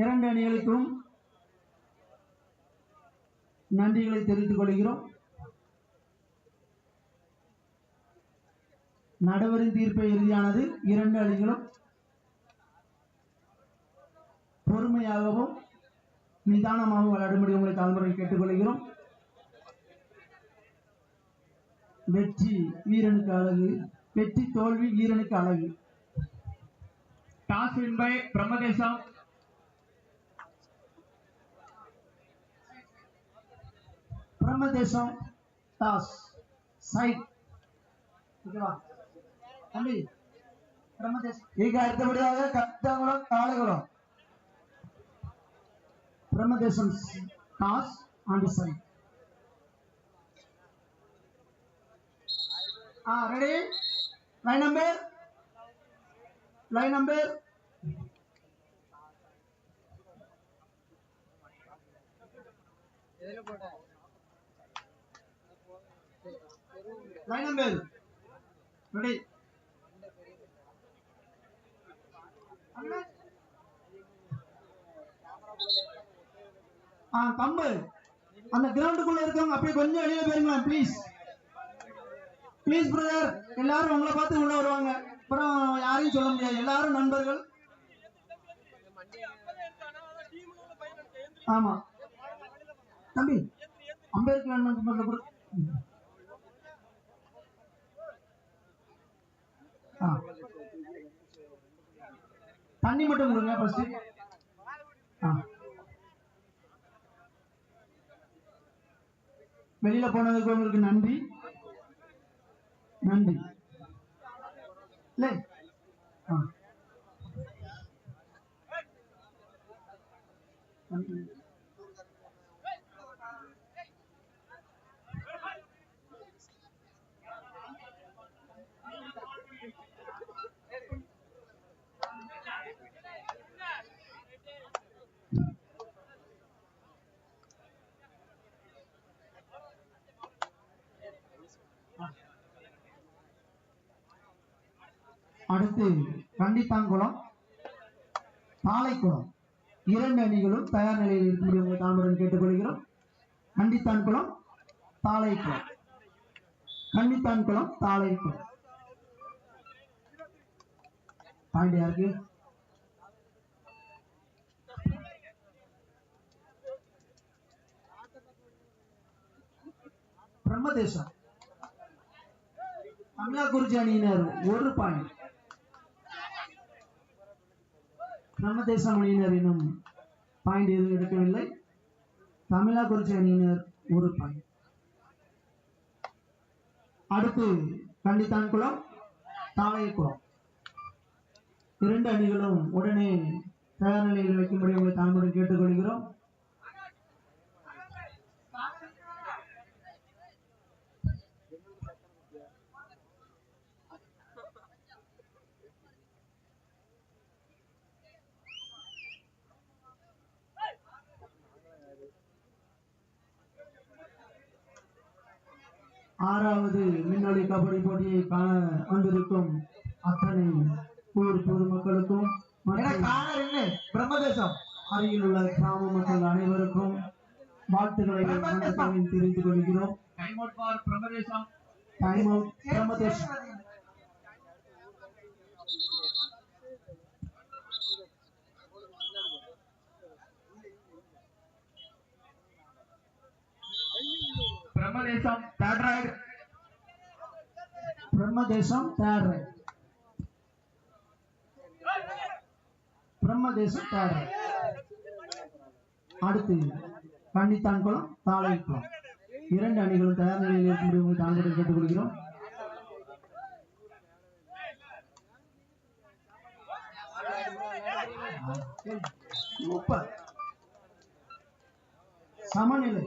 இரண்டு அணிகளுக்கும் நன்றிகளை தெரிவித்துக் கொள்கிறோம். நடவரின் தீர்ப்பை இறுதியானது. இரண்டு அணிகளும் பொறுமையாகவும் நிதானமாகவும் விளையாடும்படி உங்களை தலைமுறை கேட்டுக்கொள்கிறோம். வெற்றி வீரனுக்கு அழகு வெற்றி தோல்வி வீரனுக்கு அழகு. Toss win by Brahmadesam Brahmadesam toss side. ஓகேவா? தம்பி பிரம்மதேசம். ಈಗ அடுத்தபடியாக Kathankulam Kalaikulam Brahmadesam toss on side ah ready line number line number line number ready. ஆ பம்பு. அந்த கிரவுண்டுக்குள்ள இருக்கவங்க அப்படியே கொஞ்சம் வெளியில போயிருங்களா ப்ளீஸ் ப்ளீஸ் பிரதர் எல்லாரும் உங்களை பார்த்து உள்ள வருவாங்க. அப்புறம் யாரையும் சொல்ல முடியாது. எல்லாரும் நண்பர்கள். ஆமா. தம்பி அம்பேத்கர் நண்பர்கள் கூட ஆ. தண்ணி மட்டும் கொடுங்க ஃபர்ஸ்ட் ஆ. வெளியில போனதுக்கு உங்களுக்கு நன்றி. நன்றி. இல்லை. ஆ. அடுத்து கண்டித்தாங்குளம் பாலைக்குளம். இரண்டு அணிகளும் தயார் நிலையில் இருக்கும்படி உங்கள் தாழ்வுடன் கேட்டுக்கொள்கிறோம். கண்டித்தான்குளம் தாளைக்குளம் கண்டித்தான்குளம் தாளைக்குளம் பாயிண்ட் யாருக்கு? பிரம்மதேசம். குருஜி அணியினர் ஒரு பாயிண்ட் பிரம்மதேசம் அணியினர் இன்னும் பாயிண்ட் எதுவும் எடுக்கவில்லை. தமிழா குறிச்சி அணியினர் ஒரு பாயிண்ட். அடுத்து கண்டித்தான்குளம் தாளையக்குளம். இரண்டு அணிகளும் உடனே தயார் நிலையில் வைக்கும்படி உங்களை தாழ்மையுடன் கேட்டுக்கொள்கிறோம். ஆறாவது மின்னொலி கபடி போட்டியை காண வந்திருக்கும் அத்தனை ஊர் பொதுமக்களுக்கும் பிரம்மதேசம். அருகில் உள்ள கிராம மக்கள் அனைவருக்கும் வாழ்த்துக்களை தெரிவித்துக் கொள்கிறோம். Time out Brahmadesam. Brahmadesam Brahmadesam third right Brahmadesam third right Brahmadesam third right அடுத்து கன்னித்தான்குளம் தாளைக்குளம். இரண்டு அணிகளும் தயார் நிலையில் இருக்கும்படி உங்களுக்கு தாழ்வுடன் கேட்டுக்கொள்கிறோம். சூப்பர். சமநிலை.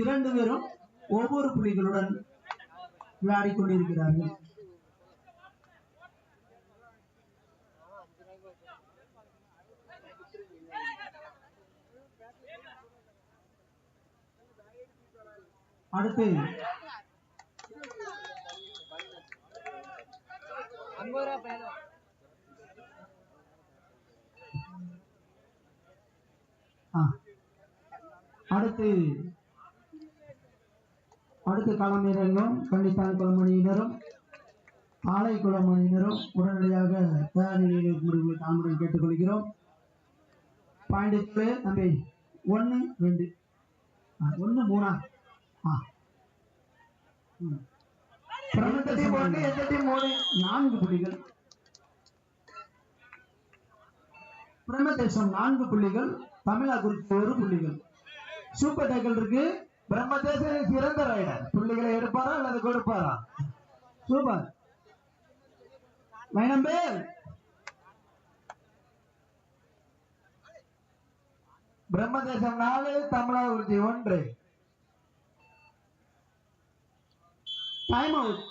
இரண்டு பேரும் ஒவ்வொரு புலிகளுடன் விளையாடிக் கொண்டிருக்கிறார்கள் அடுத்து அடுத்து அடுத்த களம் இறங்கும் கண்டித்தான் குளம் ஆலை குளமணியினரும் உடனடியாக தயார் நிலையில் இருக்கும்படி கேட்டுக்கொள்கிறோம். பாயிண்ட் தம்பி. ஒன்று ரெண்டு. ஒன்று மூணா. ஆ. நான்கு புள்ளிகள். பிரம்மதேசம் நான்கு புள்ளிகள் தமிழா குறிப்பு ஒரு புள்ளிகள். சூப்பர் டேக்கல் இருக்கு. பிரம்மதேச சிறந்த ரைடர். புள்ளிகளை எடுப்பாரா அல்லது கொடுப்பாரா? சூப்பர். மைனம் பேர் பிரம்மதேசம் நாலு தமிழாவிருத்தி ஒன்று. டைம் அவுட்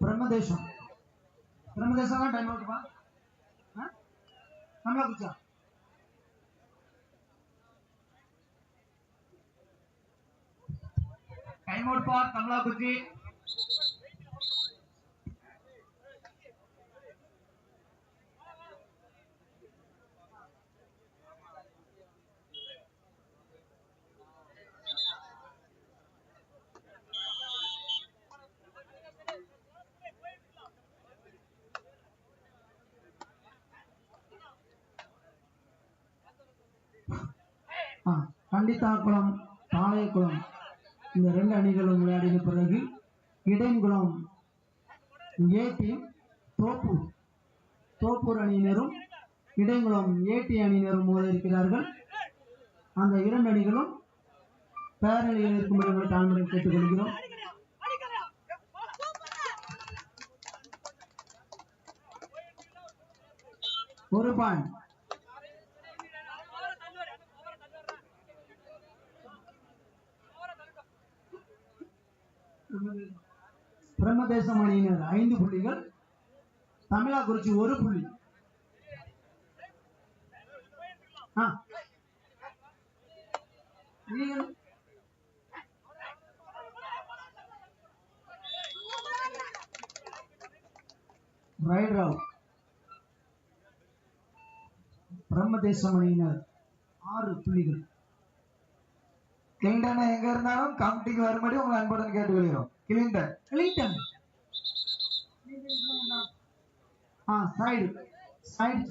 பிரம்மதேசம் பிரம்மதேசம் தான் டைம் அவுட் பா குச்சா? டைம் அவுட் ஃபார் தமிழாக்குச்சி ஆ, கண்டித்தாக்குளம் பாளையக்குளம் இந்த ரெண்டு அணிகளும் விளையாடின பிறகு இடையன்குளம் ஏ டீம் தோப்பூர். தோப்பூர் அணியினரும் இடையன்குளம் ஏடி அணியினரும் மோத இருக்கிறார்கள். அந்த இரண்டு அணிகளும் பேரணியில் இருக்கும்படி உங்களை தாழ்மையை கேட்டுக்கொள்கிறோம். ஒரு பாயிண்ட் தேசம் அணியினர் ஐந்து புள்ளிகள் தமிழா குறிச்சி ஒரு புள்ளி. ஆ. ரைட் பிரம்மதேசம் அணியினர் ஆறு புள்ளிகள். கிளின்டன் எங்க இருந்தாலும் கமிட்டிக்கு வரும்படி உங்களை அன்புடன் கேட்டுக்கொள்கிறோம். கிளின்டன் கிளின்டன் ஆ சைடு சைடு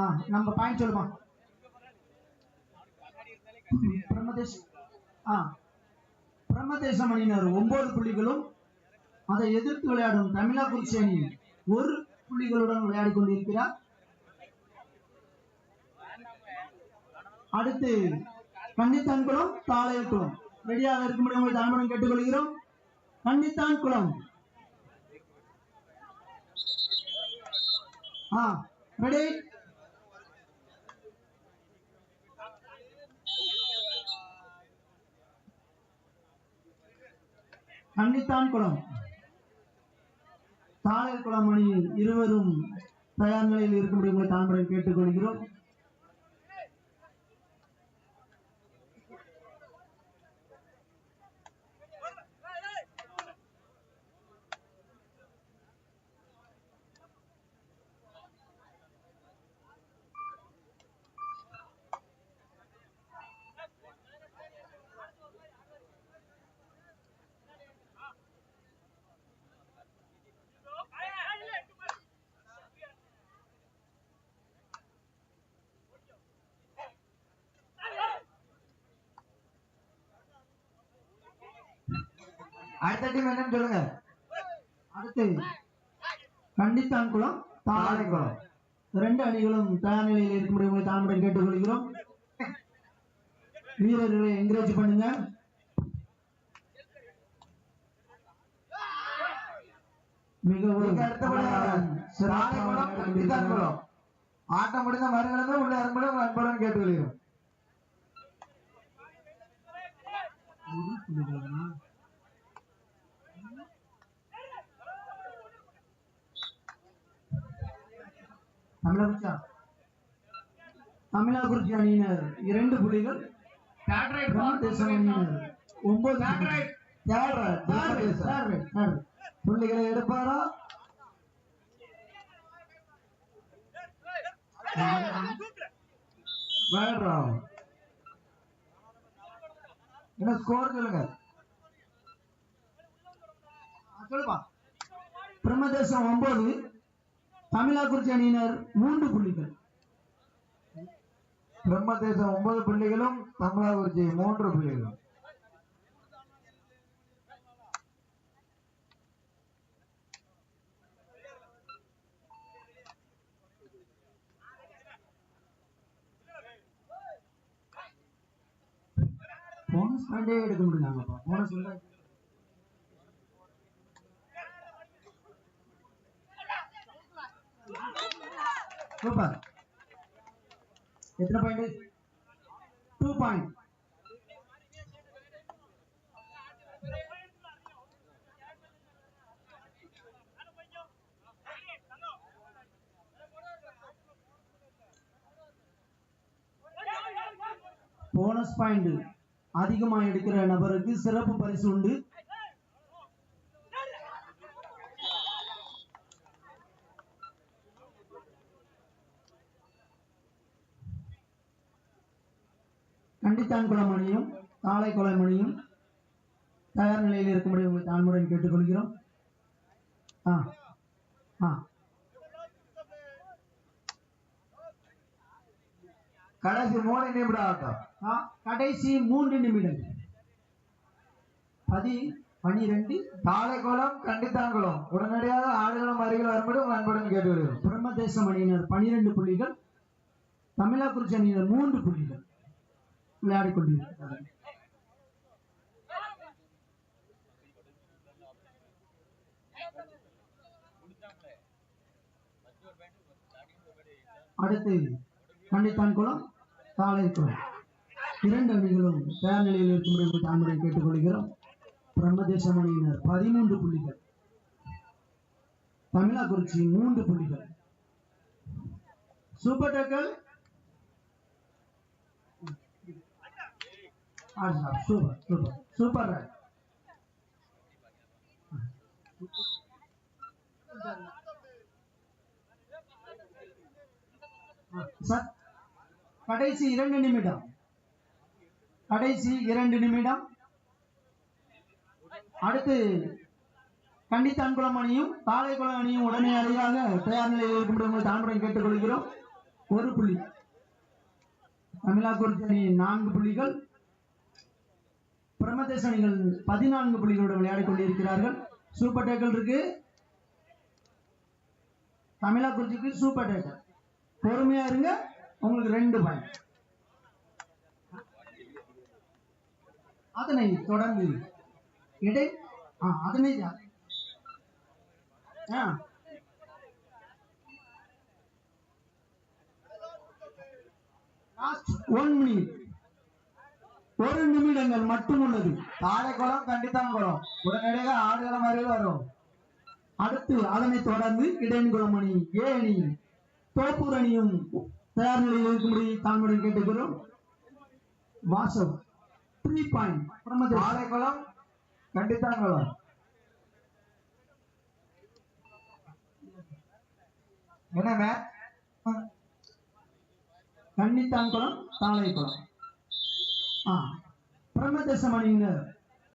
ஆ நம்ம பாயிண்ட் சொல்லுமா? பிரம்மதேஷ் ஆ பிரம்மதேசம் அணியினர் ஒன்பது புள்ளிகளும் அதை எதிர்த்து விளையாடும் தமிழா குறிச்சி அணி ஒரு புள்ளிகளுடன் விளையாடி கொண்டிருக்கிறார். அடுத்து கன்னித்தான் குளம் தாளையல் குளம். ரெடியாக இருக்கும்படி உங்களை தாழ்மையுடன் கேட்டுக்கொள்கிறோம். கன்னித்தான் குளம். ஆ ரெடி கன்னித்தான் குளம். தாளர் குளம் அணியில் இருவரும் தயார் நிலையில் இருக்கும்படி உங்களை தாழ்மையுடன் கேட்டுக்கொள்கிறோம். அடுத்த டீம் என்னன்னு சொல்லுங்க. அடுத்து கண்டித்தான் குளம் தாளைக்குளம் ரெண்டு அணிகளும் தயார் நிலையில் இருக்கும்படி உங்களை தாழ்மையுடன் கேட்டுக்கொள்கிறோம். வீரர்களை என்கரேஜ் பண்ணுங்க. குளம் ஆட்டம் முடிந்த மறுகளுமே உள்ள அன்புடன் உங்களை அன்புடன் கேட்டுக்கொள்கிறோம். தமிழகுச்சா தமிழகுறிச்சி அணியினர் இரண்டு அணியினர் ஒன்பது புள்ளிகள். எடுப்பாரா? என்ன ஸ்கோர் சொல்லுங்க? சொல்லுப்பா. பிரம்மதேசம் ஒன்பது தமிழாக்குறிச்சி அணியினர் மூன்று புள்ளிகள். பிரம்மதேசம் ஒன்பது புள்ளிகளும் தமிழாக்குறிச்சி மூன்று புள்ளிகளும். போனஸ் பாயிண்டே எடுக்க முடியாங்கப்பா போனஸ் இல்லை சூப்பர் எத்தனை point two point bonus point அதிகமா எடுக்கிற நபருக்கு சிறப்பு பரிசு உண்டு. கண்டித்தான் அணியும் தாளை அணியும் தயார் நிலையில் இருக்கும்படி உங்களை தாழ்முறையில் கேட்டுக்கொள்கிறோம். ஆ ஆ. கடைசி மூணு நிமிடம் ஆட்டம் கடைசி மூன்று நிமிடம் பதி பனிரெண்டு தாளைக்குளம் கண்டித்தாங்குளம் உடனடியாக ஆடுகளம் அருகில் வரும்படி கேட்டு வருகிறோம் கேட்டுவிடுகிறோம் பிரம்மதேசம் அணியினர் பனிரெண்டு புள்ளிகள் தமிழாக்குறிச்சி அணியினர் மூன்று புள்ளிகள். விளையாடிக் கொண்டிருக்கிறார்கள். அடுத்து தாளை குளம் இரண்டு அணிகளும் தயார் நிலையில் இருக்கும் என்று தாமரை கேட்டுக்கொள்கிறோம். பிரம்மதேசம் அணியினர் பதிமூன்று புள்ளிகள். தமிழா குறிச்சி மூன்று புள்ளிகள். Super டக்கல் super super. Super right sir கடைசி இரண்டு நிமிடம். கடைசி இரண்டு நிமிடம். அடுத்து கண்டித்தான்குளம் அணியும் தாழைக்குளம் அணியும் உடனே அணியாக தயார் நிலையில் இருக்கும் உங்கள் தான்புடன் கேட்டுக்கொள்கிறோம். ஒரு புள்ளி. தமிழாக்குறிச்சி அணி நான்கு புள்ளிகள். பிரமதேச அணிகள் பதினான்கு புள்ளிகளோடு விளையாடிக் கொண்டிருக்கிறார்கள் சூப்பர் டேக்கல் இருக்கு. தமிழாக்குறிச்சிக்கு சூப்பர் டேக்கல் பொறுமையா இருங்க. உங்களுக்கு ரெண்டு பாயிண்ட் அதனை தொடர்ந்து இடை ஆ அதனை ஆ. லாஸ்ட் ஒன் மினிட் ஒரு நிமிடங்கள் மட்டும் உள்ளது. ஆலை குளம் கண்டித்தான் குளம் உடனடியாக ஆடுகளம் அருகில் வரும். அடுத்து அதனை தொடர்ந்து இடையன்குளம் அணி ஏ அணி தோப்பூர் அணியும் தயார் நிலையில் இருக்கும்படி தாழ்மையுடன் கேட்டுக்கிறோம் வாசவ் த்ரீ பாயிண்ட் ஆடை குளம் கண்டித்தான் குளம் என்ன மேட்ச் கன்னித்தான்குளம் தாளைக்குளம் ஆ பிரம்மதேசம் அணியினர்